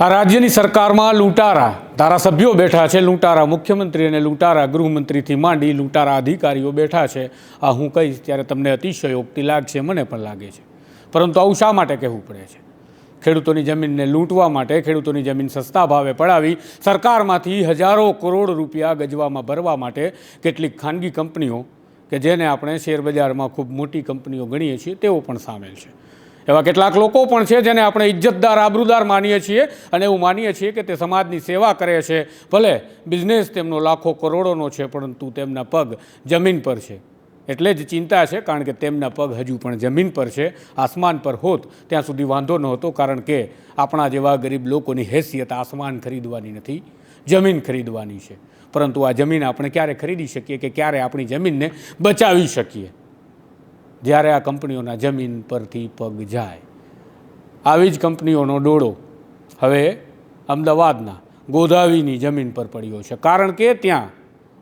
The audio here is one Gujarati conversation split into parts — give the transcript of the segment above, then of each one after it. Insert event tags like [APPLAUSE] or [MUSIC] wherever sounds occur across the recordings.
આ રાજ્યની સરકારમાં લૂંટારા ધારાસભ્યો બેઠા છે. લૂંટારા મુખ્યમંત્રી અને લૂંટારા ગૃહમંત્રીથી માંડી લૂંટારા અધિકારીઓ બેઠા છે. આ હું કહીશ ત્યારે તમને અતિશયોક્તિ લાગશે, મને પણ લાગે છે. પરંતુ આવું શા માટે કહેવું પડે છે? ખેડૂતોની જમીનને લૂંટવા માટે ખેડૂતોની જમીન સસ્તા ભાવે પડાવી સરકારમાંથી હજારો કરોડ રૂપિયા ગજવામાં ભરવા માટે કેટલીક ખાનગી કંપનીઓ, કે જેને આપણે શેરબજારમાં ખૂબ મોટી કંપનીઓ ગણીએ છીએ, તેઓ પણ સામેલ છે. એવા કેટલાક લોકો પણ છે જેને આપણે ઇજ્જતદાર, આબરૂદાર માનીએ છીએ અને એવું માનીએ છીએ કે તે સમાજની સેવા કરે છે. ભલે બિઝનેસ તેમનો લાખો કરોડોનો છે, પરંતુ તેમના પગ જમીન પર છે. એટલે જ ચિંતા છે, કારણ કે તેમના પગ હજુ પણ જમીન પર છે, આસમાન પર હોત, ત્યાં સુધી વાંધો નહોતો કારણ કે આપણા જેવા ગરીબ લોકોની હેસિયત આસમાન ખરીદવાની નથી, જમીન ખરીદવાની છે. પરંતુ આ જમીન આપણે ક્યારે ખરીદી શકીએ કે ક્યારે આપણી જમીનને બચાવી શકીએ? જ્યારે આ કંપનીઓના જમીન પરથી પગ જાય. આવી જ કંપનીઓનો ડોળો હવે અમદાવાદના ગોધાવીની જમીન પર પડ્યો છે. કારણ કે ત્યાં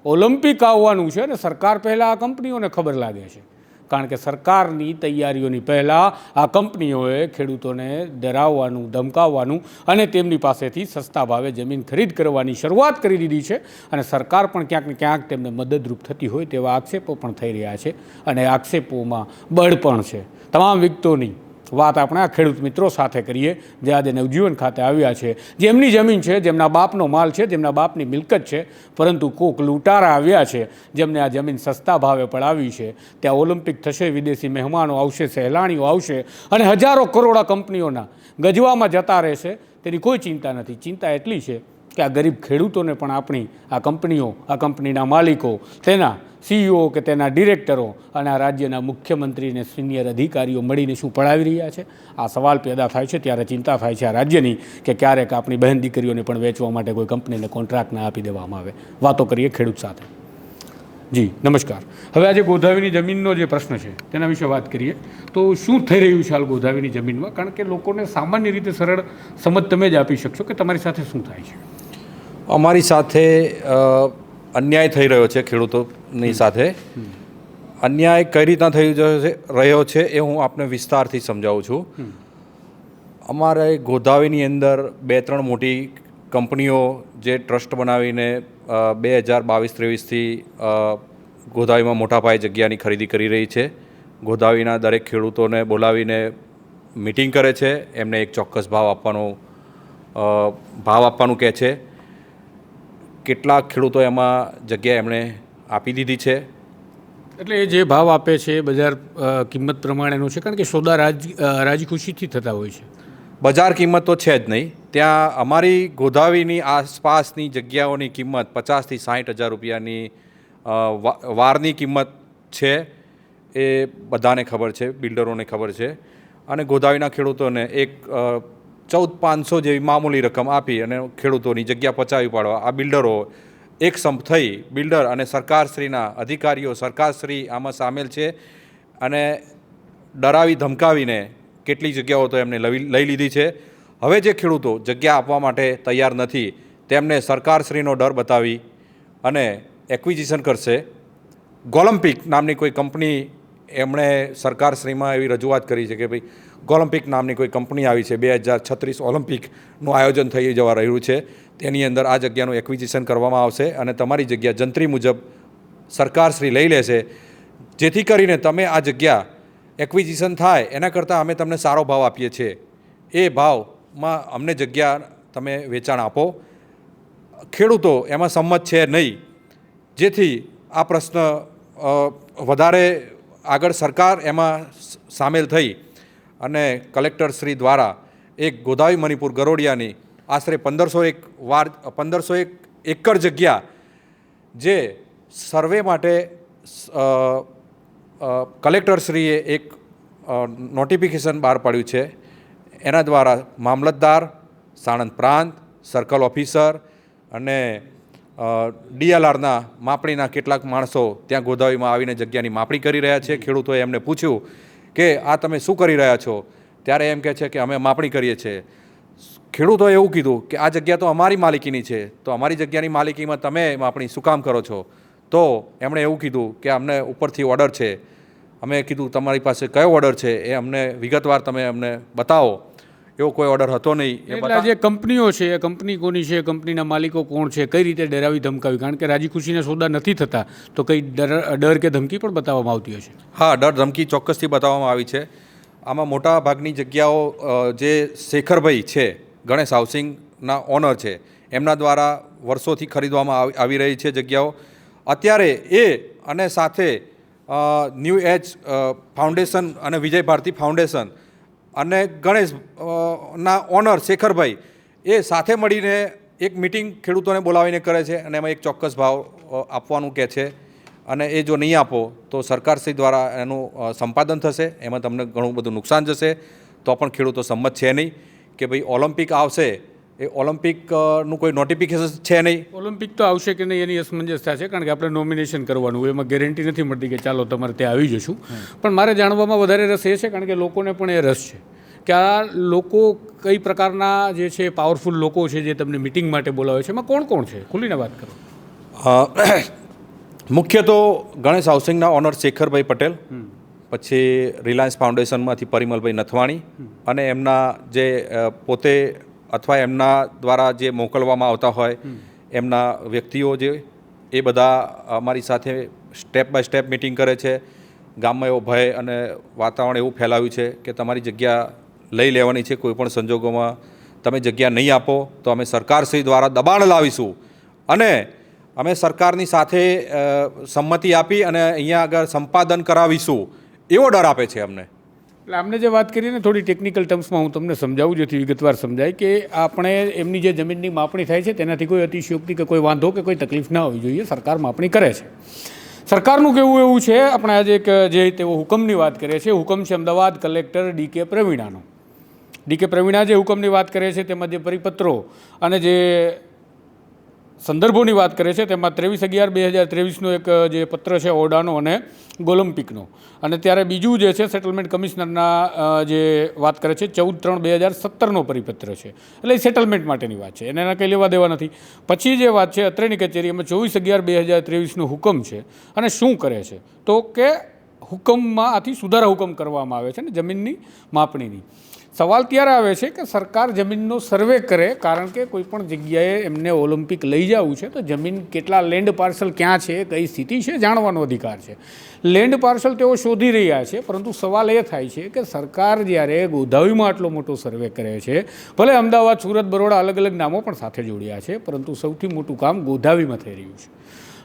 ઓલિમ્પિક આવવાનું છે અને સરકાર પહેલાં આ કંપનીઓને ખબર લાગે છે. કારણ કે સરકારની તૈયારીઓની પહેલાં આ કંપનીઓએ ખેડૂતોને ડરાવવાનું, ધમકાવવાનું અને તેમની પાસેથી સસ્તા ભાવે જમીન ખરીદ કરવાની શરૂઆત કરી દીધી છે અને સરકાર પણ ક્યાંક ને ક્યાંક તેમને મદદરૂપ થતી હોય તેવા આક્ષેપો પણ થઈ રહ્યા છે અને આક્ષેપોમાં બળ પણ છે. તમામ વિગતોની વાત આપણે આ ખેડૂત મિત્રો સાથે કરીએ, જે આજે નવજીવન ખાતે આવ્યા છે. જેમની જમીન છે જેમના બાપનો માલ છે જેમના બાપની મિલકત છે, પરંતુ કોક લૂંટારા આવ્યા છે, જેમને આ જમીન સસ્તા ભાવે પડાવી છે. ત્યાં ઓલિમ્પિક થશે, વિદેશી મહેમાનો આવશે, સહેલાણીઓ આવશે અને હજારો કરોડા કંપનીઓના ગજવામાં જતા રહેશે. તેની કોઈ ચિંતા નથી. ચિંતા એટલી છે કે આ ગરીબ ખેડૂતોને પણ આપણી આ કંપનીઓ, આ કંપનીના માલિકો, તેના સીઈઓ કે તેના ડિરેક્ટરો અને આ રાજ્યના મુખ્યમંત્રીને સિનિયર અધિકારીઓ મળીને શું પડાવી રહ્યા છે? આ સવાલ પેદા થાય છે, ત્યારે ચિંતા થાય છે આ રાજ્યની કે ક્યારેક આપણી બહેન દીકરીઓને પણ વેચવા માટે કોઈ કંપનીને કોન્ટ્રાક્ટ ના આપી દેવામાં આવે. વાતો કરીએ ખેડૂત સાથે. જી, નમસ્કાર. હવે આજે ગોધાવીની જમીનનો જે પ્રશ્ન છે, તેના વિશે વાત કરીએ. તો શું થઈ રહ્યું છે હાલ ગોધાવીની જમીનમાં? કારણ કે લોકોને સામાન્ય રીતે સરળ સમજ તમે જ આપી શકશો કે તમારી સાથે શું થાય છે? અમારી સાથે અન્યાય થઈ રહ્યો છે ખેડૂતોની સાથે અન્યાય કઈ રીતના થઈ રહ્યો છે એ હું આપને વિસ્તારથી સમજાવું છું. અમારે ગોધાવીની અંદર બે ત્રણ મોટી કંપનીઓ જે ટ્રસ્ટ બનાવીને બે હજાર બાવીસ ત્રેવીસથી ગોધાવીમાં મોટા પાયે જગ્યાની ખરીદી કરી રહી છે. ગોધાવીના દરેક ખેડૂતોને બોલાવીને મિટિંગ કરે છે. એમને એક ચોક્કસ ભાવ આપવાનો ભાવ આપવાનું કહે છે. કેટલાક ખેડૂતો એમાં જગ્યા એમણે આપી દીધી છે. એટલે એ જે ભાવ આપે છે બજાર કિંમત પ્રમાણેનો છે? કારણ કે સોદા રાજ અ, થતા હોય છે. બજાર કિંમત તો છે જ નહીં. ત્યાં અમારી ગોધાવીની આસપાસની જગ્યાઓની કિંમત પચાસથી સાઠ હજાર રૂપિયાની વારની કિંમત છે. એ બધાને ખબર છે બિલ્ડરોને ખબર છે. અને ગોધાવીના ખેડૂતોને એક ચૌદ પાંચસો જેવી મામૂલી રકમ આપી અને ખેડૂતોની જગ્યા પચાવી પાડવા આ બિલ્ડરો એક સંપ થઈ બિલ્ડર અને સરકારશ્રીના અધિકારીઓ, સરકારશ્રી આમાં સામેલ છે અને ડરાવી ધમકાવીને કેટલી જગ્યાઓ તો એમને લઈ લઈ લીધી છે. હવે જે ખેડૂતો જગ્યા આપવા માટે તૈયાર નથી, તેમને સરકારશ્રીનો ડર બતાવી અને એક્વિઝિશન કરશે. ગોલમ્પિક નામની કોઈ કંપની એમણે સરકારશ્રીમાં એવી રજૂઆત કરી છે કે ભાઈ ગોલમ્પિક નામની કોઈ કંપની આવી છે. બે હજાર છત્રીસ ઓલિમ્પિકનું આયોજન થઈ જવા રહ્યું છે. તેની અંદર આ જગ્યાનું એક્વિઝિશન કરવામાં આવશે અને તમારી જગ્યા જંત્રી મુજબ સરકારશ્રી લઈ લેશે. જેથી કરીને તમે આ જગ્યા એક્વિઝિશન થાય, એના કરતાં અમે તમને સારો ભાવ આપીએ છીએ. એ ભાવમાં અમને જગ્યા તમે વેચાણ આપો. ખેડૂતો એમાં સંમત છે નહીં. જેથી આ પ્રશ્ન વધારે આગળ સરકાર એમાં સામેલ થઈ. અને કલેક્ટર શ્રી દ્વારા એક ગોદાવી મણિપુર ગરોડિયાની આશરે પંદરસો એક વાર, પંદરસો એક એકર જગ્યા જે સર્વે માટે કલેક્ટરશ્રીએ એક નોટિફિકેશન બહાર પાડ્યું છે. એના દ્વારા મામલતદાર, સાણંદ પ્રાંત સર્કલ ઓફિસર અને ડીએલઆરના માપણીના કેટલાક માણસો ત્યાં ગોદાવીમાં આવીને જગ્યાની માપણી કરી રહ્યા છે. ખેડૂતોએ એમને પૂછ્યું કે આ તમે શું કરી રહ્યા છો? ત્યારે એમ કહે છે કે અમે માપણી કરીએ છીએ. ખેડૂતોએ એવું કીધું કે આ જગ્યા તો અમારી માલિકીની છે, તો અમારી જગ્યાની માલિકીમાં તમે માપણી શું કામ કરો છો? તો એમણે એવું કીધું કે અમને ઉપરથી ઓર્ડર છે. અમે કીધું, તમારી પાસે કયો ઓર્ડર છે? એ અમને વિગતવાર તમે અમને બતાવો. એવો કોઈ ઓર્ડર હતો નહીં એટલે જે કંપનીઓ છે એ કંપની કોની છે કંપનીના માલિકો કોણ છે કઈ રીતે ડરાવી ધમકાવી? કારણ કે રાજી ખુશીના સોદા નથી થતા તો કઈ ડર ડર કે ધમકી પણ બતાવવામાં આવતી હશે હા ડર ધમકી ચોક્કસથી બતાવવામાં આવી છે. આમાં મોટા ભાગની જગ્યાઓ જે શેખરભાઈ છે ગણેશ હાઉસિંગના ઓનર છે એમના દ્વારા વર્ષોથી ખરીદવામાં આવી રહી છે જગ્યાઓ. અત્યારે એ અને સાથે ન્યૂ એજ ફાઉન્ડેશન અને વિજય ભારતી ફાઉન્ડેશન અને ગણેશ ના ઓનર શેખરભાઈ એ સાથે મળીને એક મિટિંગ ખેડૂતોને બોલાવીને કરે છે અને એમાં એક ચોક્કસ ભાવ આપવાનું કહે છે. અને એ જો નહીં આપો તો સરકારશ્રી દ્વારા એનું સંપાદન થશે, એમાં તમને ઘણું બધું નુકસાન જશે. તો પણ ખેડૂતો સંમત છે નહીં કે ભાઈ ઓલિમ્પિક આવશે એ ઓલિમ્પિકનું કોઈ નોટિફિકેશન છે નહીં. ઓલિમ્પિક તો આવશે કે નહીં એની અસમંજસતા છે કારણ કે આપણે નોમિનેશન કરવાનું એમાં ગેરંટી નથી મળતી કે ચાલો તમારે ત્યાં આવી જશું. પણ મારે જાણવામાં વધારે રસ એ છે કારણ કે લોકોને પણ એ રસ છે કે આ લોકો કઈ પ્રકારના જે છે પાવરફુલ લોકો છે જે તમને મિટિંગ માટે બોલાવે છે એમાં કોણ કોણ છે? ખુલીને વાત કરો. [COUGHS] મુખ્ય તો ગણેશ હાઉસિંગના ઓનર શેખરભાઈ પટેલ પછી રિલાયન્સ ફાઉન્ડેશનમાંથી પરિમલભાઈ નથવાણી અને એમના જે પોતે અથવા એમના દ્વારા જે મોકલવામાં આવતા હોય એમના વ્યક્તિઓ જે એ બધા અમારી સાથે સ્ટેપ બાય સ્ટેપ મિટિંગ કરે છે. ગામમાં એવો ભય અને વાતાવરણ એવું ફેલાવ્યું છે કે તમારી જગ્યા લઈ લેવાની છે કોઈપણ સંજોગોમાં. તમે જગ્યા નહીં આપો તો અમે સરકારશ્રી દ્વારા દબાણ લાવીશું. અને અમે સરકારની સાથે સંમતિ આપી અને અહીંયા આગળ સંપાદન કરાવીશું. એવો ડર આપે છે અમને. એટલે આમને જે વાત કરીએ ને, થોડી ટેકનિકલ ટર્મ્સમાં હું તમને સમજાવું, જેથી વિગતવાર સમજાય કે આપણે એમની જે જમીનની માપણી થાય છે, તેનાથી કોઈ અતિશયોક્તિ કે કોઈ વાંધો કે કોઈ તકલીફ ના હોવી જોઈએ, સરકાર માપણી કરે છે. સરકારનું કેવું એવું છે, આપણે આજે એક જે તેઓ હુકમની વાત કરે છે હુકમ છે અમદાવાદ કલેક્ટર ડી કે પ્રવીણાનો. ડી કે પ્રવીણા જે હુકમની વાત કરે છે, તેમાં જે પરિપત્રો અને જે સંદર્ભોની વાત કરે છે, તેમાં ત્રેવીસ અગિયાર, બે હજાર ત્રેવીસનો એક જે પત્ર છે ઓરડાનો અને ગોલમ્પિકનો અને ત્યારે બીજું જે છે, સેટલમેન્ટ કમિશનરના જે વાત કરે છે, ચૌદ ત્રણ બે હજાર સત્તરનો પરિપત્ર છે. એટલે એ સેટલમેન્ટ માટેની વાત છે, એને એના કંઈ લેવા દેવા નથી. પછી જે વાત છે અત્રેની કચેરી એમાં ચોવીસ અગિયાર, બે હજાર ત્રેવીસનો હુકમ છે, અને શું કરે છે? તો કે હુકમમાં આથી સુધારા હુકમ કરવામાં આવે છે ને, જમીનની માપણીની. સવાલ ત્યારે આવે છે કે સરકાર જમીનનો સર્વે કરે, કારણ કે કોઈ પણ જગ્યાએ એમને ઓલિમ્પિક લઈ જવું છે, તો જમીન કેટલા લેન્ડ પાર્સલ ક્યાં છે, કઈ સ્થિતિ છે, જાણવાનો અધિકાર છે. લેન્ડ પાર્સલ તેઓ શોધી રહ્યા છે, પરંતુ સવાલ એ થાય છે કે સરકાર જ્યારે ગોધાવીમાં આટલો મોટો સર્વે કરે છે, ભલે અમદાવાદ, સુરત, બરોડા અલગ અલગ નામો પણ સાથે જોડ્યા છે, પરંતુ સૌથી મોટું કામ ગોધાવીમાં થઈ રહ્યું છે.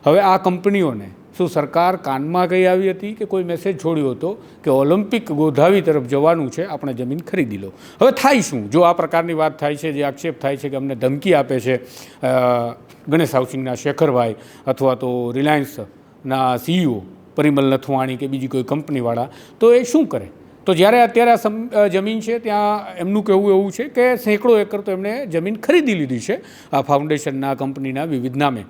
હવે આ કંપનીઓને શું સરકાર કાનમાં કહી આવી હતી કે કોઈ મેસેજ છોડ્યો હતો કે ઓલિમ્પિક ગોધાવી તરફ જવાનું છે, આપણે જમીન ખરીદી લો. હવે થાય શું? જો આ પ્રકારની વાત થાય છે, જે આક્ષેપ થાય છે કે અમને ધમકી આપે છે ગણેશ હાઉસિંગના શેખરભાઈ અથવા તો રિલાયન્સના સીઈઓ પરિમલ નથવાણી કે બીજી કોઈ કંપનીવાળા, તો એ શું કરે? તો જ્યારે અત્યારે આ જમીન છે, ત્યાં એમનું કહેવું એવું છે કે સેંકડો એકર તો એમણે જમીન ખરીદી લીધી છે આ ફાઉન્ડેશનના કંપનીના વિવિધ નામે.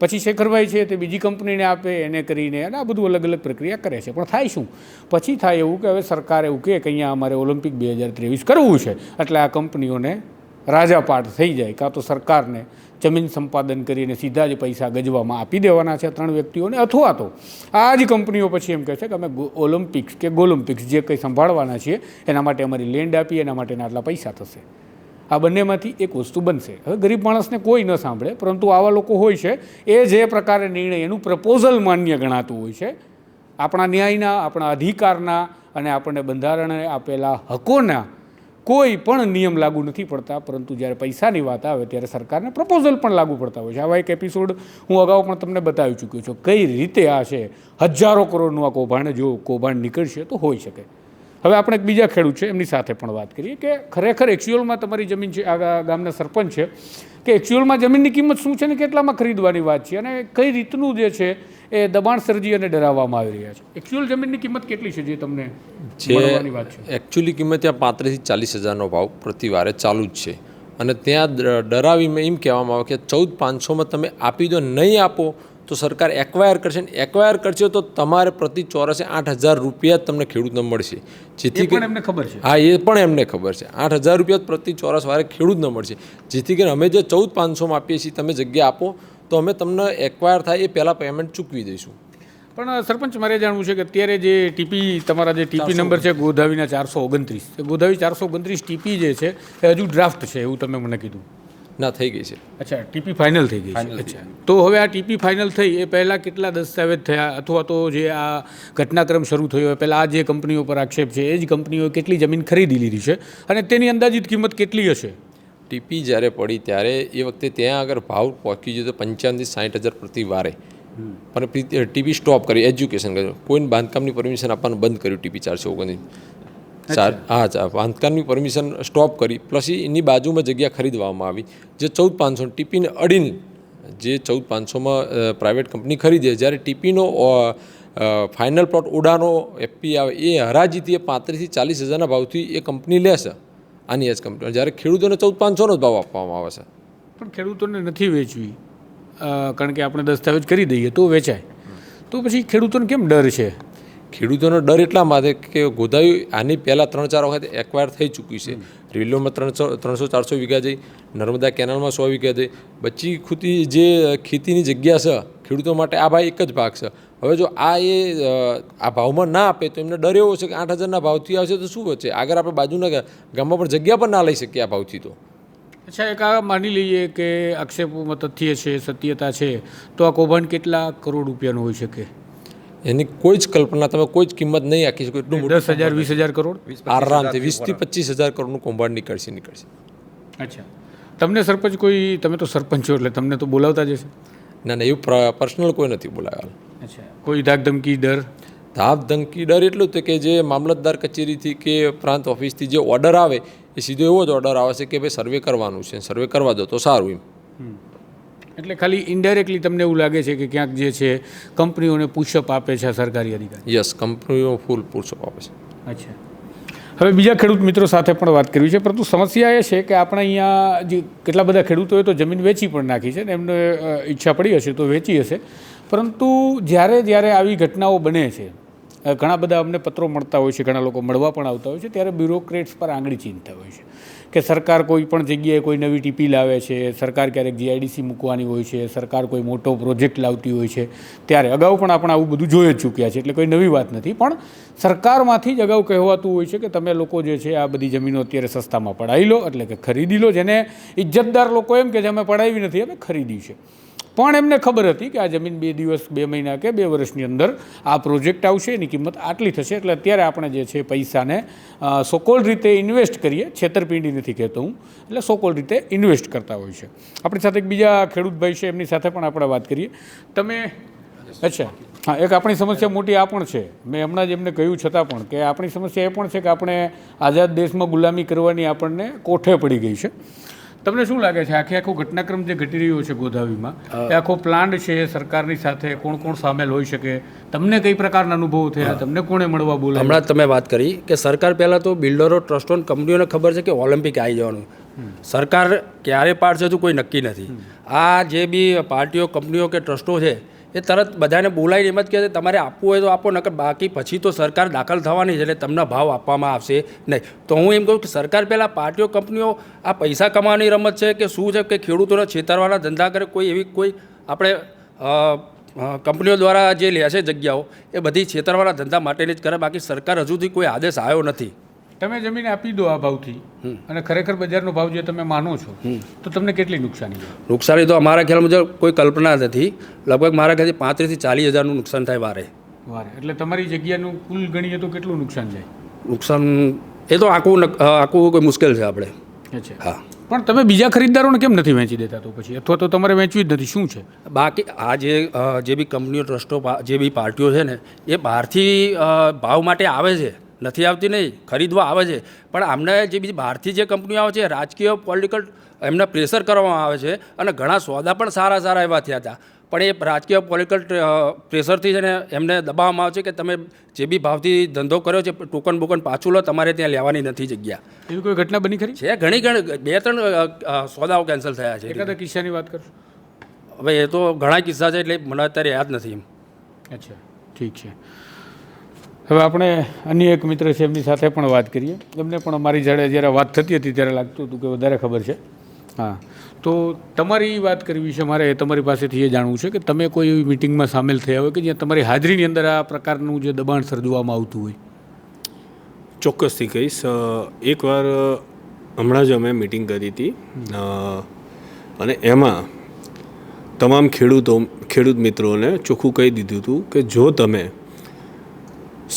પછી શેખરભાઈ છે તે બીજી કંપનીને આપે, એને કરીને અને આ બધું અલગ અલગ પ્રક્રિયા કરે છે. પણ થાય શું? પછી થાય એવું કે હવે સરકાર એવું કહે કે અહીંયા અમારે ઓલિમ્પિક બે હજાર ત્રેવીસ કરવું છે. એટલે આ કંપનીઓને રાજાપાટ થઈ જાય. કાં તો સરકારને જમીન સંપાદન કરીને સીધા જ પૈસા ગજવામાં આપી દેવાના છે ત્રણ વ્યક્તિઓને, અથવા તો આ જ કંપનીઓ પછી એમ કહે છે કે અમે ઓલિમ્પિક્સ કે ગોલિમ્પિક્સ જે કંઈ સંભાળવાના છીએ, એના માટે અમારી લેન્ડ આપી, એના માટેના આટલા પૈસા થશે. આ બંનેમાંથી એક વસ્તુ બનશે. હવે ગરીબ માણસને કોઈ ન સાંભળે, પરંતુ આવા લોકો હોય છે, એ જે પ્રકારે નિર્ણય, એનું પ્રપોઝલ માન્ય ગણાતું હોય છે, આપણા ન્યાયના, આપણા અધિકારના અને આપણને બંધારણે આપેલા હકોના કોઈ પણ નિયમ લાગુ નથી પડતા, પરંતુ જ્યારે પૈસાની વાત આવે ત્યારે સરકારને પ્રપોઝલ પણ લાગુ પડતા હોય છે. આવા એક એપિસોડ હું અગાઉ પણ તમને બતાવી ચૂક્યો છું. કઈ રીતે આ છે? હજારો કરોડનું આ કૌભાંડ, જો કૌભાંડ નીકળશે તો હોઈ શકે. હવે આપણે એક બીજા ખેડૂત છે એમની સાથે પણ વાત કરીએ કે ખરેખર એક્ચ્યુઅલમાં તમારી જમીન છે આ ગામના સરપંચ છે કે એક્ચ્યુઅલમાં જમીનની કિંમત શું છે ને કેટલામાં ખરીદવાની વાત છે અને કઈ રીતનું જે છે એ દબાણ સર્જી અને ડરાવવામાં આવી રહ્યા છે? એકચ્યુઅલ જમીનની કિંમત કેટલી છે જે તમને જે વાત છે? એકચ્યુઅલી કિંમત ત્યાં પાંત્રીસથી ચાલીસ હજારનો ભાવ પ્રતિવારે ચાલુ જ છે. અને ત્યાં ડ- ડરાવીમાં એમ કહેવામાં આવે કે ચૌદ પાંચસોમાં તમે આપી દો નહીં આપો તો સરકાર એક્વાયર કરશે ને એક્વાયર કરશે તો તમારે પ્રતિ ચોરસે આઠ હજાર રૂપિયા તમને ખેડૂતને મળશે. જેથી કરીને એમને ખબર છે? હા એ પણ એમને ખબર છે. આઠ હજાર રૂપિયા પ્રતિ ચોરસ વારે ખેડૂતને મળશે. જેથી કરીને અમે જે ચૌદ પાંચસોમાં આપીએ છીએ તમે જગ્યા આપો તો અમે તમને એક્વાયર થાય એ પહેલાં પેમેન્ટ ચૂકવી દઈશું. પણ સરપંચ મારે જાણવું છે કે અત્યારે જે ટીપી તમારા જે ટીપી નંબર છે ગોધાવીના ચારસો ઓગણત્રીસ. ગોધાવી ચારસો ઓગણત્રીસ ટીપી જે છે એ હજુ ડ્રાફ્ટ છે એવું તમે મને કીધું. ના થઈ ગઈ છે. અચ્છા ટીપી ફાઇનલ થઈ ગઈ છે. અચ્છા. તો હવે આ ટીપી ફાઇનલ થઈ એ પહેલાં કેટલા દસ્તાવેજ થયા? અથવા તો જે આ ઘટનાક્રમ શરૂ થયો એ પહેલાં આ જે કંપનીઓ પર આક્ષેપ છે એ જ કંપનીઓએ કેટલી જમીન ખરીદી લીધી છે? અને તેની અંદાજિત કિંમત કેટલી હશે? ટીપી જ્યારે પડી ત્યારે એ વખતે ત્યાં આગળ ભાવ પહોંચી ગયો તો પંચાવનથી સાઠ હજાર પ્રતિ વારે. પણ ટીપી સ્ટોપ કરી એજ્યુકેશન કર્યું કોઈને બાંધકામની પરમિશન આપવાનું બંધ કર્યું ટીપી ચારસો ઓગણીસ હા ચા બાંધકામની પરમિશન સ્ટોપ કરી. પ્લસ એની બાજુમાં જગ્યા ખરીદવામાં આવી જે ચૌદ પાંચસો ટીપીને અડીને જે ચૌદ પાંચસોમાં પ્રાઇવેટ કંપની ખરીદે. જ્યારે ટીપીનો ફાઇનલ પ્લોટ ઉડાનો એફપી આવે એ હરાજીથી એ પાંત્રીસથી ચાલીસ હજારના ભાવથી એ કંપની લેશે. આની એજ કંપની જ્યારે ખેડૂતોને ચૌદ પાંચસોનો જ ભાવ આપવામાં આવે છે. પણ ખેડૂતોને નથી વેચવી. કારણ કે આપણે દસ્તાવેજ કરી દઈએ તો વેચાય. તો પછી ખેડૂતોને કેમ ડર છે? ખેડૂતોનો ડર એટલા માટે કે ગોદાવી આની પહેલાં ત્રણ ચાર વખત એક્વાયર થઈ ચૂકી છે. રેલવેમાં ત્રણસો ત્રણસો, ચારસો વીઘા જઈ, નર્મદા કેનાલમાં સો વીઘા જઈ. બચી ખૂતી જે ખેતીની જગ્યા છે, ખેડૂતો માટે આ ભાઈ એક જ ભાગ છે. હવે જો આ એ આ ભાવમાં ના આપે તો એમને ડર એવો છે કે આઠ હજારના ભાવથી આવશે તો શું વચ્ચે? આગળ આપણે બાજુના ગામમાં પણ જગ્યા પણ ના લઈ શકીએ આ ભાવથી તો. અચ્છા, એક આ માની લઈએ કે આક્ષેપોમાં તથ્ય છે, સત્યતા છે, તો આ કૌભાંડ કેટલા કરોડ રૂપિયાનું હોઈ શકે? એની કોઈ જ કલ્પના તમે કોઈ જ કિંમત નહીં આખી શકો. એટલું દસ હજાર વીસ હજાર કરોડ? આરામથી વીસથી પચીસ હજાર કરોડનું કૌભાંડ નીકળશે નીકળશે. અચ્છા. તમને સરપંચ કોઈ તમે તો સરપંચ છો એટલે તમને તો બોલાવતા જ હશે. ના ના એવું પર્સનલ કોઈ નથી બોલાવ્યા. અચ્છા. કોઈ ધાક ધમકી ડર? ધાક ધમકી ડર એટલું તો કે જે મામલતદાર કચેરીથી કે પ્રાંત ઓફિસથી જે ઓર્ડર આવે એ સીધો એવો જ ઓર્ડર આવે છે કે ભાઈ સર્વે કરવાનું છે સર્વે કરવા દો તો સારું એમ. એટલે ખાલી ઇન્ડાયરેક્ટલી તમને એવું લાગે છે કે ક્યાંક જે છે કંપનીઓને પુશઅપ આપે છે સરકારી અધિકારી? યસ કંપનીઓ ફૂલ પુશઅપ આપે છે. અચ્છા. હવે બીજા ખેડૂત મિત્રો સાથે પણ વાત કરવી છે પરંતુ સમસ્યા એ છે કે આપણે અહીંયા જે કેટલા બધા ખેડૂતોએ તો જમીન વેચી પણ નાખી છે ને એમને ઈચ્છા પડી હશે તો વેચી હશે. પરંતુ જ્યારે જ્યારે આવી ઘટનાઓ બને છે ઘણા બધા અમને પત્રો મળતા હોય છે ઘણા લોકો મળવા પણ આવતા હોય છે ત્યારે બ્યુરોક્રેટ્સ પર આંગળી ચીંધતા હોય છે. કે સરકાર કોઈ પણ જગ્યાએ કોઈ નવી ટીપી લાવે છે, સરકાર ક્યારેક જીઆઈડીસી મૂકવાની હોય છે, સરકાર કોઈ મોટો પ્રોજેક્ટ લાવતી હોય છે, ત્યારે અગાઉ પણ આપણે આવું બધું જોઈ જ ચૂક્યા છે, એટલે કોઈ નવી વાત નથી. પણ સરકારમાંથી જ અગાઉ કહેવાતું હોય છે કે તમે લોકો જે છે આ બધી જમીનો અત્યારે સસ્તામાં પડાવી લો, એટલે કે ખરીદી લો, જેને ઇજ્જતદાર લોકો એમ કે જે અમે પડાવી નથી, અમે ખરીદી છે. પણ એમને ખબર હતી કે આ જમીન બે દિવસ, બે મહિના કે બે વર્ષની અંદર આ પ્રોજેક્ટ આવશે, એની કિંમત આટલી થશે. એટલે અત્યારે આપણે જે છે પૈસાને સોકોલ રીતે ઇન્વેસ્ટ કરીએ, છેતરપિંડી નથી કહેતો હું, એટલે સોકોલ રીતે ઇન્વેસ્ટ કરતા હોય છે. આપણી સાથે એક બીજા ખેડૂતભાઈ છે, એમની સાથે પણ આપણે વાત કરીએ. તમે અચ્છા, હા, એક આપણી સમસ્યા મોટી આ પણ છે. મેં હમણાં જ એમને કહ્યું છતાં પણ કે આપણી સમસ્યા એ પણ છે કે આપણે આઝાદ દેશમાં ગુલામી કરવાની આપણને કોઠે પડી ગઈ છે. તમને શું લાગે છે? આખે આખો ઘટનાક્રમ જે ઘટી રહ્યો છે ગોધાવીમાં એ આખો પ્લાન્ટ છે સરકારની સાથે કોણ કોણ સામેલ હોઈ શકે? તમને કઈ પ્રકારના અનુભવો થયા? તમને કોણે મળવા બોલે હમણાં તમે વાત કરી કે સરકાર પહેલાં તો બિલ્ડરો ટ્રસ્ટો કંપનીઓને ખબર છે કે ઓલિમ્પિક આવી જવાનું. સરકાર ક્યારે પાડશે તો કોઈ નક્કી નથી. આ જે બી પાર્ટીઓ કંપનીઓ કે ટ્રસ્ટો છે એ તરત બધાને બોલાવીને એમ જ કહે છે, તમારે આપવું હોય તો આપો, નકર બાકી પછી તો સરકાર દાખલ થવાની છે એટલે તમને ભાવ આપવામાં આવશે નહીં. તો હું એમ કહું કે સરકાર પહેલાં પાર્ટીઓ, કંપનીઓ આ પૈસા કમાવાની રમત છે કે શું છે કે ખેડૂતોને છેતરવાના ધંધા કરે, કોઈ એવી કોઈ આપણે કંપનીઓ દ્વારા જે લે છે જગ્યાઓ, એ બધી છેતરવાના ધંધા માટેની જ કરે, બાકી સરકાર હજુ સુધી કોઈ આદેશ આવ્યો નથી. તમે જમીન આપી દો આ ભાવથી અને ખરેખર બજારનો ભાવ જે તમે માનો છો તો તમને કેટલી નુકસાની નુકસાની તો અમારા ખ્યાલ મુજબ કોઈ કલ્પના નથી. લગભગ મારા ખ્યાલથી પાંત્રીસથી ચાલીસ હજારનું નુકસાન થાય વારે. વારે. એટલે તમારી જગ્યાનું કુલ ગણીએ તો કેટલું નુકસાન જાય? નુકસાન એ તો આખું આખું કોઈ મુશ્કેલ છે આપણે. અચ્છા હા. પણ તમે બીજા ખરીદદારોને કેમ નથી વેચી દેતા તો પછી? અથવા તો તમારે વેચવી જ નથી. શું છે? બાકી આ જે જે બી કંપનીઓ ટ્રસ્ટો જે બી પાર્ટીઓ છે ને એ બહારથી ભાવ માટે આવે છે. નથી આવતી નહીં ખરીદવા આવે છે. પણ આમને જે બીજી બહારથી જે કંપનીઓ આવે છે રાજકીય પોલિટિકલ એમને પ્રેશર કરવામાં આવે છે અને ઘણા સોદા પણ સારા સારા એવા થયા હતા. પણ એ રાજકીય પોલિટિકલ પ્રેશરથી છે ને એમને દબાવવામાં આવે છે કે તમે જે બી ભાવથી ધંધો કર્યો છે ટોકન બોકન પાછું લો તમારે ત્યાં લેવાની નથી જગ્યા. એવી કોઈ ઘટના બની ખરી? છે ઘણી ઘણી બે ત્રણ સોદાઓ કેન્સલ થયા છે. એકાદા કિસ્સાની વાત કરશો હવે એ તો ઘણા કિસ્સા છે એટલે મને અત્યારે યાદ નથી એમ. અચ્છા ઠીક છે. હવે આપણે અન્ય એક મિત્ર છે, એમની સાથે પણ વાત કરીએ. એમને પણ અમારી જોડે જ્યારે વાત થતી હતી ત્યારે લાગતું હતું કે વધારે ખબર છે. હા. તો તમારી વાત કરવી છે, મારે તમારી પાસેથી એ જાણવું છે કે તમે કોઈ એવી મિટિંગમાં સામેલ થયા હોય કે જ્યાં તમારી હાજરીની અંદર આ પ્રકારનું જે દબાણ સર્જવામાં આવતું હોય? ચોક્કસથી કહીશ. એકવાર હમણાં જ અમે મિટિંગ કરી હતી. અને એમાં તમામ ખેડૂતો, ખેડૂત મિત્રોને ચોખ્ખું કહી દીધું હતું કે જો તમે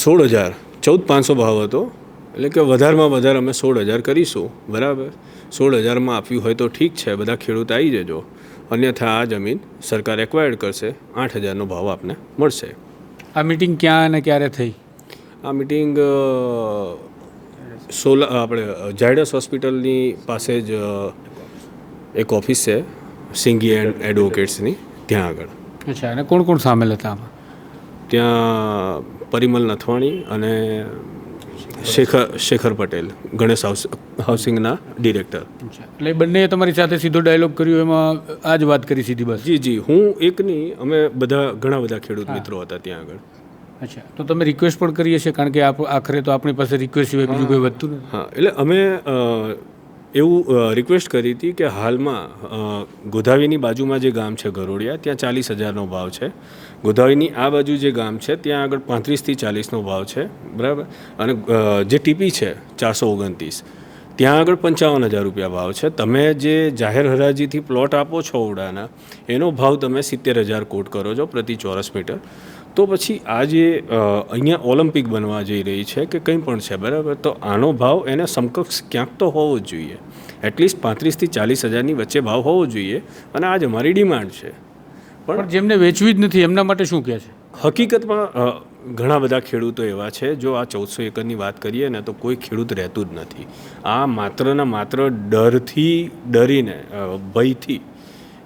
સોળ હજાર. ચૌદ પાંચસો ભાવ હતો. એટલે કે વધારમાં વધારે અમે સોળ હજાર કરીશું. બરાબર? સોળ હજારમાં આપ્યું હોય તો ઠીક છે. બધા ખેડૂત આવી જજો. અન્યથા આ જમીન સરકાર એક્વાયર્ડ કરશે. આઠ હજારનો ભાવ આપને મળશે. આ મિટિંગ ક્યાં અને ક્યારે થઈ? આ મિટિંગ સોલા આપણે ઝાયડસ હોસ્પિટલની પાસે જ એક ઓફિસ છે. સિંગી એન્ડ એડવોકેટ્સની. ત્યાં આગળ. અચ્છા. અને કોણ કોણ સામેલ હતા આમાં? ત્યાં પરિમલ નથવાણી અને શેખર શેખર પટેલ ગણેશ હાઉસ હાઉસિંગના ડિરેક્ટર. એટલે એ બંનેએ તમારી સાથે સીધો ડાયલોગ કર્યો એમાં આ જ વાત કરી સીધી બસ. જી જી હું એક નહીં અમે બધા ઘણા બધા ખેડૂત મિત્રો હતા ત્યાં આગળ. અચ્છા તો તમે રિક્વેસ્ટ પણ કરીએ છીએ કારણ કે આખરે તો આપણી પાસે રિક્વેસ્ટ સિવાય બીજું કોઈ વધતું નથી. હા એટલે અમે એવું રિક્વેસ્ટ કરી હતી કે હાલમાં ગોધાવીની બાજુમાં જે ગામ છે ગરોડિયા, ત્યાં ચાલીસ હજારનો ભાવ છે. ગોધાવીની આ બાજુ જે ગામ છે, ત્યાં આગળ પાંત્રીસથી ચાલીસનો ભાવ છે. બરાબર? અને જે ટીપી છે, ચારસો ઓગણત્રીસ, ત્યાં આગળ પંચાવન હજાર રૂપિયા ભાવ છે. તમે જે જાહેર હરાજીથી પ્લોટ આપો છો ઉડાના એનો ભાવ તમે સિત્તેર હજાર કોટ કરો છો પ્રતિ ચોરસ મીટર તો પછી આ જે અહીંયા ઓલિમ્પિક બનવા જઈ રહી છે કે કંઈ પણ છે બરાબર? તો આનો ભાવ એને સમકક્ષ ક્યાંક તો હોવો જ જોઈએ. એટલીસ્ટ પાંત્રીસથી ચાલીસ હજારની વચ્ચે ભાવ હોવો જોઈએ અને આ જ અમારી ડિમાન્ડ છે. પણ જેમને વેચવી જ નથી એમના માટે શું કહે છે? હકીકતમાં ઘણા બધા ખેડૂતો એવા છે જો આ ચૌદસો એકરની વાત કરીએ ને તો કોઈ ખેડૂત રહેતું જ નથી. આ માત્ર ને માત્ર ડરથી ડરીને ભયથી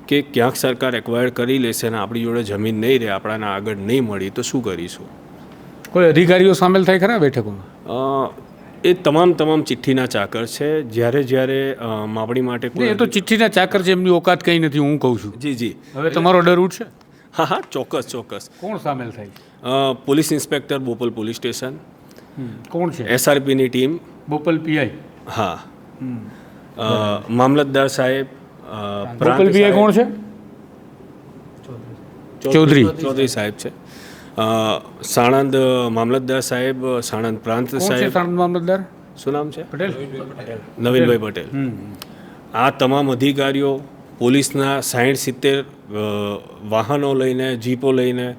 કે ક્યાંક સરકાર એક્વાયર કરી લેશે અને આપણી જોડે જમીન નહીં રહે આપણાને આગળ નહીં મળી તો શું કરીશું? કોઈ અધિકારીઓ સામેલ થાય ખરા બેઠકોમાં? એ તમામ તમામ ચિઠ્ઠીના ચાકર છે. જ્યારે જ્યારે માપણી માટે એ તો ચિઠ્ઠીના ચાકર છે એમની ઓકાત કંઈ નથી હું કહું છું. જી જી. હવે તમારો ડર ઉઠશે? હા હા ચોક્કસ ચોક્કસ. કોણ સામેલ થાય? Police inspector Bopal police station. કોણ છે? એસઆરપીની ટીમ. બોપલ પીઆઈ. હા. મામલતદાર સાહેબ. અ, પ્રાંત કોણ છે? ચૌધરી. ચૌધરી. સાહેબ છે. સાણંદ મામલતદાર સાહેબ સાણંદ પ્રાંત સાહેબ. સાણંદ મામલતદાર? શું નામ છે? પટેલ. નવીનભાઈ પટેલ. આ તમામ અધિકારીઓ પોલીસના સાઠ સિત્તેર વાહનો લઈને જીપો લઈને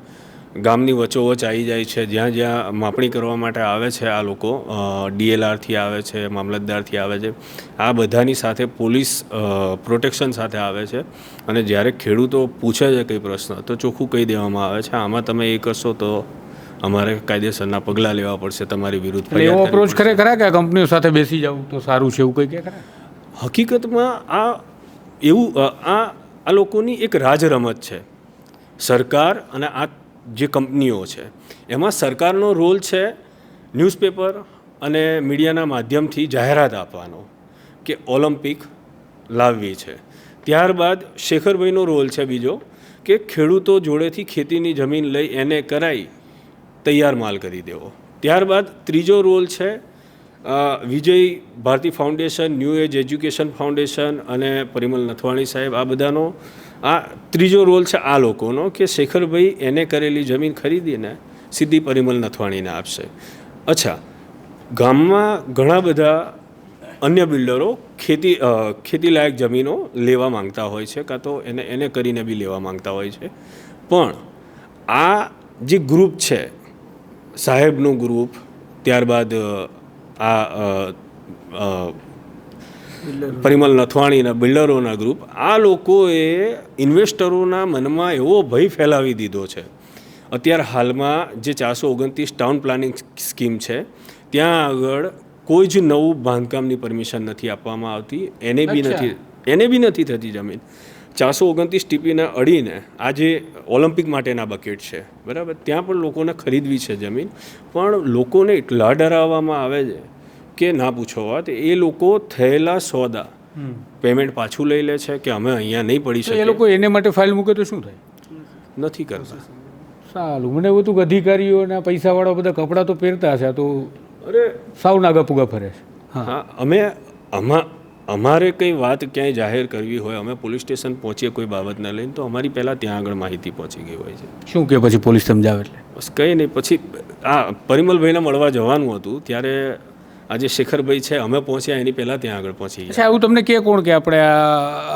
ગામની વચ્ચોવચ આવી જાય છે જ્યાં જ્યાં માપણી કરવા માટે આવે છે આ લોકો ડીએલઆરથી આવે છે મામલતદારથી આવે છે આ બધાની સાથે પોલીસ પ્રોટેક્શન સાથે આવે છે. અને જ્યારે ખેડૂતો પૂછે છે કંઈ પ્રશ્ન તો ચોખ્ખું કહી દેવામાં આવે છે આમાં તમે એ કરશો તો અમારે કાયદેસરના પગલાં લેવા પડશે તમારી વિરુદ્ધ એવો અપ્રોચ ખરે ખરા કે કંપનીઓ સાથે બેસી જાવ તો સારું છે એવું કંઈ કે ખરા? હકીકતમાં આ એવું આ આ લોકોની એક રાજ રમત છે. સરકાર અને આ જે કંપનીઓ છે. એમાં સરકારનો રોલ છે ન્યૂઝપેપર અને મીડિયાના માધ્યમથી જાહેરાત આપવાનો કે ઓલિમ્પિક લાવવી છે. ત્યારબાદ શેખરભાઈનો રોલ છે બીજો કે ખેડૂતો જોડેથી ખેતીની જમીન લઈ એને કરાઈ તૈયાર માલ કરી દેવો. ત્યારબાદ ત્રીજો રોલ છે Vijay Bharti foundation, new age education foundation અને પરિમલ નથવાણી સાહેબ આ બધાનો આ ત્રીજો રોલ છે આ લોકોનો કે શેખરભાઈ એને કરેલી જમીન ખરીદીને સીધી પરિમલ નથવાણીને આપશે. અચ્છા, ગામમાં ઘણા બધા અન્ય બિલ્ડરો ખેતી ખેતીલાયક જમીનો લેવા માંગતા હોય છે કાં તો એને એને કરીને બી લેવા માંગતા હોય છે. પણ આ જે ગ્રુપ છે, સાહેબનું ગ્રુપ, ત્યારબાદ આ પરિમલ નથવાણીના બિલ્ડરોના ગ્રુપ આ લોકોએ ઇન્વેસ્ટરોના મનમાં એવો ભય ફેલાવી દીધો છે. અત્યારે હાલમાં જે ચારસો ઓગણત્રીસ ટાઉન પ્લાનિંગ સ્કીમ છે ત્યાં આગળ કોઈ જ નવું બાંધકામની પરમિશન નથી આપવામાં આવતી. એને બી નથી. એને બી નથી થતી જમીન. ચારસો ઓગણત્રીસ ટીપીને અડીને આ જે ઓલિમ્પિક માટેના બકેટ છે બરાબર? ત્યાં પણ લોકોને ખરીદવી છે જમીન. પણ લોકોને એટલા ડરાવવામાં આવે છે કે ના પૂછો વાત એ લોકો થયેલા સોદા પેમેન્ટ પાછું લઈ લે છે કે અમે અહીંયા નહીં પડી શકીએ એ લોકો એને માટે ફાઇલ મૂકે તો શું થાય? નથી કરતા. સારું મને એવું હતું કે અધિકારીઓના પૈસાવાળા બધા કપડાં તો પહેરતા હશે તો અરે સાવ નાગા પૂગા ફરે છે. હા અમે અમા અમારે કંઈ વાત ક્યાંય જાહેર કરવી હોય અમે પોલીસ સ્ટેશન પહોંચીએ કોઈ બાબતને લઈને તો અમારી પહેલાં ત્યાં આગળ માહિતી પહોંચી ગઈ હોય છે. શું કે પછી પોલીસ સમજાવે એટલે? બસ કંઈ નહીં પછી આ પરિમલભાઈને મળવા જવાનું હતું ત્યારે આજે શેખરભાઈ છે અમે પહોંચ્યા એની પહેલાં ત્યાં આગળ પહોંચી ગયા. આવું એવું તમને કે કોણ કે આપણે આ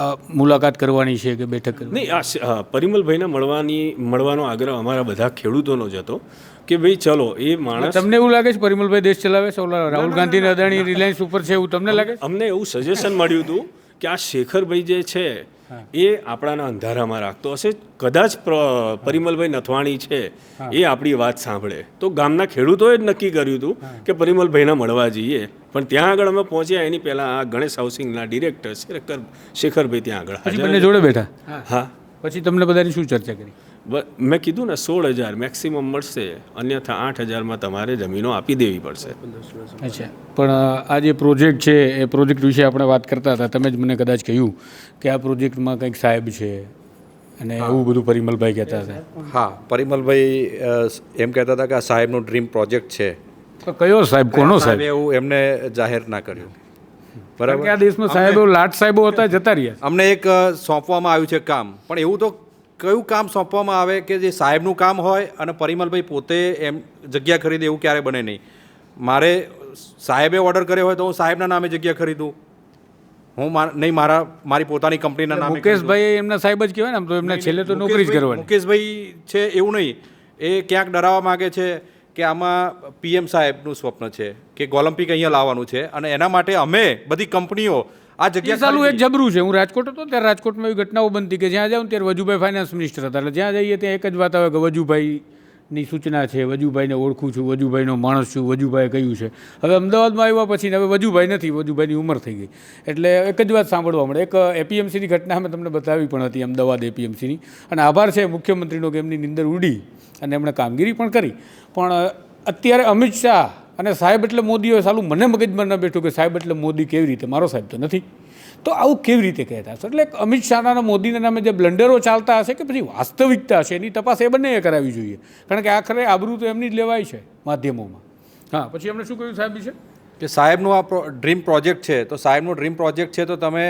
આ મુલાકાત કરવાની છે કે બેઠક નહીં આ પરિમલભાઈને મળવાની મળવાનો આગ્રહ અમારા બધા ખેડૂતોનો જ હતો કે ભાઈ ચલો એ માણસ તમને એવું લાગે છે પરિમલભાઈ દેશ ચલાવે છે? ઓલા રાહુલ ગાંધી અદાણી રિલાયન્સ ઉપર છે એવું તમને લાગે અમને એવું સજેશન મળ્યું હતું કે આ શેખરભાઈ જે છે એ આપણાના અંધારામાં રાખતો હશે. કદાચ પરિમલભાઈ નથવાણી છે એ આપણી વાત સાંભળે. તો ગામના ખેડૂતોએ જ નક્કી કર્યું હતું કે પરિમલભાઈને મળવા જઈએ. પણ ત્યાં આગળ અમે પહોંચ્યા એની પહેલાં આ ગણેશ હાઉસિંગના ડિરેક્ટર શેખર શેખરભાઈ ત્યાં આગળ હાજર જોડે બેઠા? હા. પછી તમને બધાની શું ચર્ચા કરી? મેં કીધું ને સોળ હજાર મેક્સિમમ મળશે અન્યથા આઠ હજારમાં તમારે જમીનો આપી દેવી પડશે. અચ્છા. પણ આ જે પ્રોજેક્ટ છે એ પ્રોજેક્ટ વિશે આપણે વાત કરતા હતા તમે જ મને કદાચ કહ્યું કે આ પ્રોજેક્ટમાં કંઈક સાહેબ છે અને એવું બધું પરિમલભાઈ કહેતા હતા. હા પરિમલભાઈ એમ કહેતા હતા કે આ સાહેબનો ડ્રીમ પ્રોજેક્ટ છે. તો કયો સાહેબ? કોનો સાહેબ એવું એમને જાહેર ના કર્યું. બરાબર? કે આ દેશમાં સાહેબો લાટ સાહેબો હતા જતા રહ્યા અમને એક સોંપવામાં આવ્યું છે કામ. પણ એવું તો કયું કામ સોંપવામાં આવે કે જે સાહેબનું કામ હોય અને પરિમલભાઈ પોતે એમ જગ્યા ખરીદે એવું ક્યારે બને નહીં. મારે સાહેબે ઓર્ડર કર્યો હોય તો હું સાહેબના નામે જગ્યા ખરીદું. હું નહીં મારા મારી પોતાની કંપનીના નામે. મુકેશભાઈ એમના સાહેબ જ કહેવાય ને આમ તો એમને છેલ્લે તો નોકરી જ કરવાની. મુકેશભાઈ છે એવું નહીં. એ ક્યાંક ડરાવવા માગે છે કે આમાં પીએમ સાહેબનું સ્વપ્ન છે કે ઓલિમ્પિક અહીંયા લાવવાનું છે. અને એના માટે અમે બધી કંપનીઓ આ જગ્યા સાલું એક. જબરું છે. હું રાજકોટ હતો ત્યારે રાજકોટમાં એવી ઘટનાઓ બનતી કે જ્યાં જાઉં ત્યારે વજુભાઈ ફાઇનાન્સ મિનિસ્ટર હતા. એટલે જ્યાં જઈએ ત્યાં એક જ વાત આવે કે વજુભાઈની સૂચના છે. વજુભાઈને ઓળખું છું વજુભાઈનો માણસ છું વજુભાઈએ કહ્યું છે. હવે અમદાવાદમાં આવ્યા પછી હવે વજુભાઈ નથી વજુભાઈની ઉંમર થઈ ગઈ. એટલે એક જ વાત સાંભળવા મળે. એક એપીએમસીની ઘટના અમે તમને બતાવી પણ હતી અમદાવાદ એપીએમસીની. અને આભાર છે મુખ્યમંત્રીનો કે એમની નિંદર ઉડી અને એમણે કામગીરી પણ કરી. પણ અત્યારે અમિત શાહ અને સાહેબ એટલે મોદી હોય સાલું મને મગજમાં ન બેઠું કે સાહેબ એટલે મોદી કેવી રીતે? મારો સાહેબ તો નથી. તો આવું કેવી રીતે કહેતા હશે? એટલે અમિત શાહના મોદીના નામે જે બ્લન્ડરો ચાલતા હશે કે પછી વાસ્તવિકતા હશે, એની તપાસ એ બંનેએ કરાવવી જોઈએ. કારણ કે આખરે આબરૂ તો એમની જ લેવાય છે માધ્યમોમાં. હા, પછી એમણે શું કહ્યું સાહેબ વિશે? કે સાહેબનું આ ડ્રીમ પ્રોજેક્ટ છે તો સાહેબનો ડ્રીમ પ્રોજેક્ટ છે તો તમે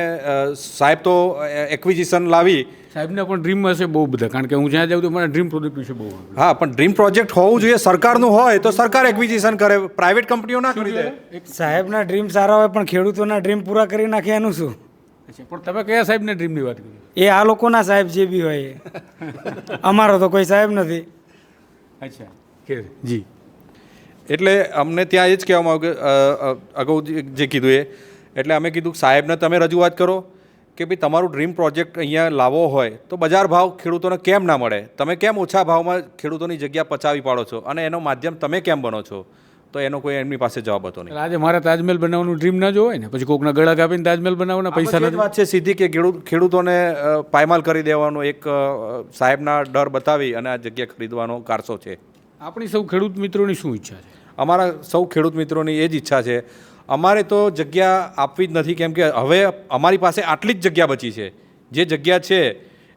સાહેબ તો એક્વિઝિશન લાવી. સાહેબને પણ ડ્રીમ હશે બહુ બધા કારણ કે હું જ્યાં જાઉં તો મને ડ્રીમ પ્રોજેક્ટ વિશે બહુ હા પણ ડ્રીમ પ્રોજેક્ટ હોવું જોઈએ સરકારનું હોય તો સરકાર એક્વિઝિશન કરે. પ્રાઇવેટ કંપનીઓ ના કરી દે સાહેબના ડ્રીમ સારા હોય પણ ખેડૂતોના ડ્રીમ પૂરા કરી નાખે એનું શું? પણ તમે કયા સાહેબને ડ્રીમની વાત કરી? એ આ લોકોના સાહેબ જે બી હોય. અમારો તો કોઈ સાહેબ નથી. અચ્છા કે જી. એટલે અમને ત્યાં એ જ કહેવામાં આવ્યું કે અગાઉ જે કીધું એ. એટલે અમે કીધું સાહેબને તમે રજૂઆત કરો કે ભાઈ તમારું ડ્રીમ પ્રોજેક્ટ અહીંયા લાવવો હોય તો બજાર ભાવ ખેડૂતોને કેમ ના મળે? તમે કેમ ઓછા ભાવમાં ખેડૂતોની જગ્યા પચાવી પાડો છો? અને એનો માધ્યમ તમે કેમ બનો છો? તો એનો કોઈ એમની પાસે જવાબ હતો નહીં. આજે મારે તાજમહેલ બનાવવાનું ડ્રીમ ના જોવાય ને? પછી કોકના ગળા કાપીને તાજમહેલ બનાવવાના પૈસા નથી વાત છે સીધી કે ખેડૂત ખેડૂતોને પાયમાલ કરી દેવાનો એક સાહેબના ડર બતાવી અને આ જગ્યા ખરીદવાનો કારસો છે. આપણી સૌ ખેડૂત મિત્રોની શું ઈચ્છા છે? અમારા સૌ ખેડૂત મિત્રોની એ જ ઈચ્છા છે. અમારે તો જગ્યા આપવી જ નથી કેમ કે હવે અમારી પાસે આટલી જ જગ્યા બચી છે. જે જગ્યા છે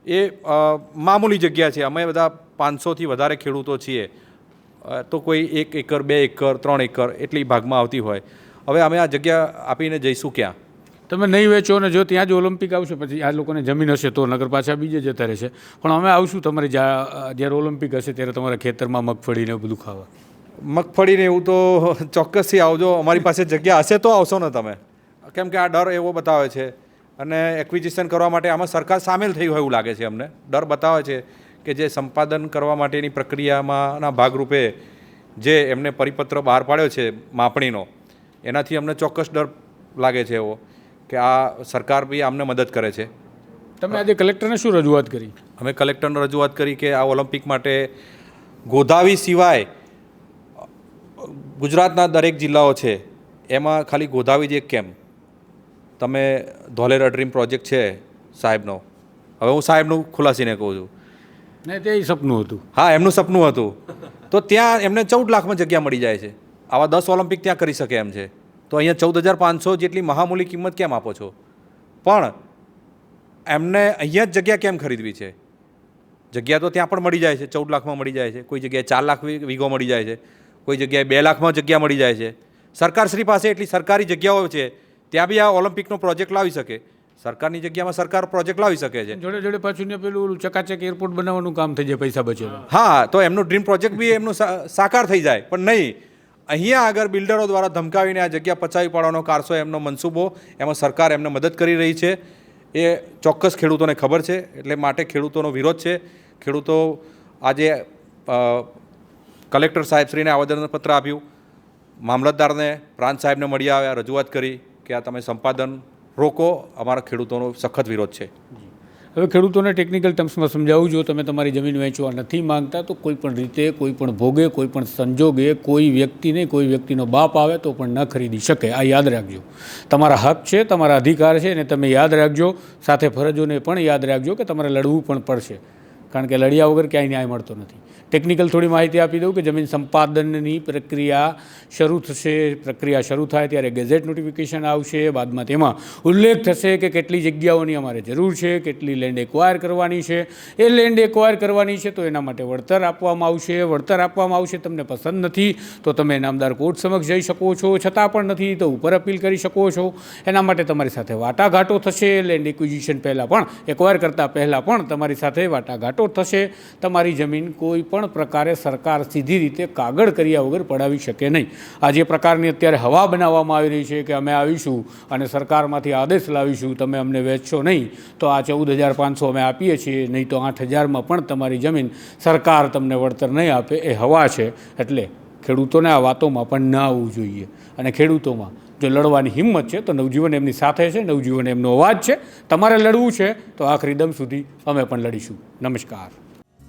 એ મામૂલી જગ્યા છે. અમે બધા પાંચસોથી વધારે ખેડૂતો છીએ. તો કોઈ એક એકર, બે એકર, ત્રણ એકર એટલી ભાગમાં આવતી હોય. હવે અમે આ જગ્યા આપીને જઈશું ક્યાં? તમે નહીં વેચો ને જો ત્યાં જ ઓલિમ્પિક આવશે, પછી આ લોકોને જમીન હશે તો નગર પાછા બીજે જતા રહેશે. પણ અમે આવશું તમારે જ્યાં, જ્યારે ઓલિમ્પિક હશે ત્યારે તમારા ખેતરમાં મગફળીને બધું ખાવા. મગફળીને એવું તો ચોક્કસથી આવજો. અમારી પાસે જગ્યા હશે તો આવશો ને તમે. કેમ કે આ ડર એવો બતાવે છે. અને એક્વિઝિશન કરવા માટે આમાં સરકાર સામેલ થઈ હોય એવું લાગે છે અમને. ડર બતાવે છે કે જે સંપાદન કરવા માટેની પ્રક્રિયામાંના ભાગરૂપે જે એમને પરિપત્ર બહાર પાડ્યો છે માપણીનો, એનાથી અમને ચોક્કસ ડર લાગે છે એવો. કે આ સરકાર બી આમને મદદ કરે છે. તમે આજે કલેક્ટરને શું રજૂઆત કરી? અમે કલેક્ટરને રજૂઆત કરી કે આ ઓલિમ્પિક માટે ગોધાવી સિવાય ગુજરાતના દરેક જિલ્લાઓ છે એમાં ખાલી ગોધાવી જ એક કેમ? તમે ધોલેરા ડ્રીમ પ્રોજેક્ટ છે સાહેબનો. હવે હું સાહેબનું ખુલાસીને કહું છું. ને તે સપનું હતું. હા એમનું સપનું હતું. તો ત્યાં એમને ચૌદ લાખમાં જગ્યા મળી જાય છે. આવા દસ ઓલિમ્પિક ત્યાં કરી શકે એમ છે. તો અહીંયા ચૌદ હજાર પાંચસો જેટલી મહામૂલી કિંમત કેમ આપો છો? પણ એમને અહીંયા જ જગ્યા કેમ ખરીદવી છે? જગ્યા તો ત્યાં પણ મળી જાય છે ચૌદ લાખમાં મળી જાય છે કોઈ જગ્યાએ ચાર લાખ વીઘો મળી જાય છે કોઈ જગ્યાએ બે લાખમાં જગ્યા મળી જાય છે. સરકારશ્રી પાસે એટલી સરકારી જગ્યાઓ છે ત્યાં બી આ ઓલિમ્પિકનો પ્રોજેક્ટ લાવી શકે. સરકારની જગ્યામાં સરકાર પ્રોજેક્ટ લાવી શકે છે. જોડે જોડે પાછું પેલું ચકાચક એરપોર્ટ બનાવવાનું કામ થઈ જાય પૈસા બચે હા તો એમનો ડ્રીમ પ્રોજેક્ટ બી એમનો સાકાર થઈ જાય પણ નહીં. અહીંયા આગળ બિલ્ડરો દ્વારા ધમકાવીને આ જગ્યા પચાવી પાડવાનો કારસો એમનો મનસૂબો, એમાં સરકાર એમને મદદ કરી રહી છે. એ ચોક્કસ ખેડૂતોને ખબર છે, એટલે માટે ખેડૂતોનો વિરોધ છે. ખેડૂતો આજે કલેક્ટર સાહેબશ્રીને આવેદનપત્ર આપ્યું. મામલતદારને, પ્રાંત સાહેબને મળી આવ્યા, રજૂઆત કરી કે આ તમે સંપાદન રોકો. અમારા ખેડૂતોનો સખત વિરોધ છે. હવે ખેડૂતોને ટેકનિકલ ટર્મ્સમાં સમજાવું, જો તમે તમારી જમીન વેચવા નથી માંગતા, તો કોઈ પણ રીતે, કોઈ પણ ભોગે, કોઈ પણ સંજોગે, કોઈ વ્યક્તિને, કોઈ વ્યક્તિનો બાપ આવે તો પણ ન ખરીદી શકે. આ યાદ રાખજો. તમારા હક છે, તમારા અધિકાર છે અને તમે યાદ રાખજો. સાથે ફરજોને પણ યાદ રાખજો કે તમારે લડવું પણ પડશે. કારણ કે લડ્યા વગર ક્યાંય ન્યાય મળતો નથી. ટેકનિકલ થોડી માહિતી આપી દઉં કે જમીન સંપાદનની પ્રક્રિયા શરૂ થશે, પ્રક્રિયા શરૂ થાય ત્યારે ગેઝેટ નોટિફિકેશન આવશે, બાદમાં તેમાં ઉલ્લેખ થશે કે કેટલી જગ્યાઓની અમારે જરૂર છે, કેટલી લેન્ડ એક્વાયર કરવાની છે. એ લેન્ડ એક્વાયર કરવાની છે તો એના માટે વળતર આપવામાં આવશે. વળતર આપવામાં આવશે તમને પસંદ નથી તો તમે નામદાર કોર્ટ સમક્ષ જઈ શકો છો. છતાં પણ નથી તો ઉપર અપીલ કરી શકો છો. એના માટે તમારી સાથે વાટાઘાટો થશે. લેન્ડ એક્વિઝિશન પહેલાં પણ એક્વાયર કરતાં પહેલાં પણ તમારી સાથે વાટાઘાટો થશે. તમારી જમીન કોઈ પણ પ્રકારે સરકાર સીધી રીતે કાગળ કર્યા વગર પડાવી શકે નહીં. આ જે પ્રકારની અત્યારે હવા બનાવવામાં આવી રહી છે કે અમે આવીશું અને સરકારમાંથી આદેશ લાવીશું, તમે અમને વેચશો નહીં, તો આ ચૌદ હજાર પાંચસો અમે આપીએ છીએ, નહીં તો આઠ હજારમાં પણ તમારી જમીન સરકાર તમને વળતર નહીં આપે, એ હવા છે. એટલે ખેડૂતોને આ વાતોમાં પણ ના આવવું જોઈએ. અને ખેડૂતોમાં જો લડવાની હિંમત છે, તો નવજીવન એમની સાથે છે, નવજીવન એમનો અવાજ છે. તમારે લડવું છે, તો આખરી દમ સુધી અમે પણ લડીશું. નમસ્કાર.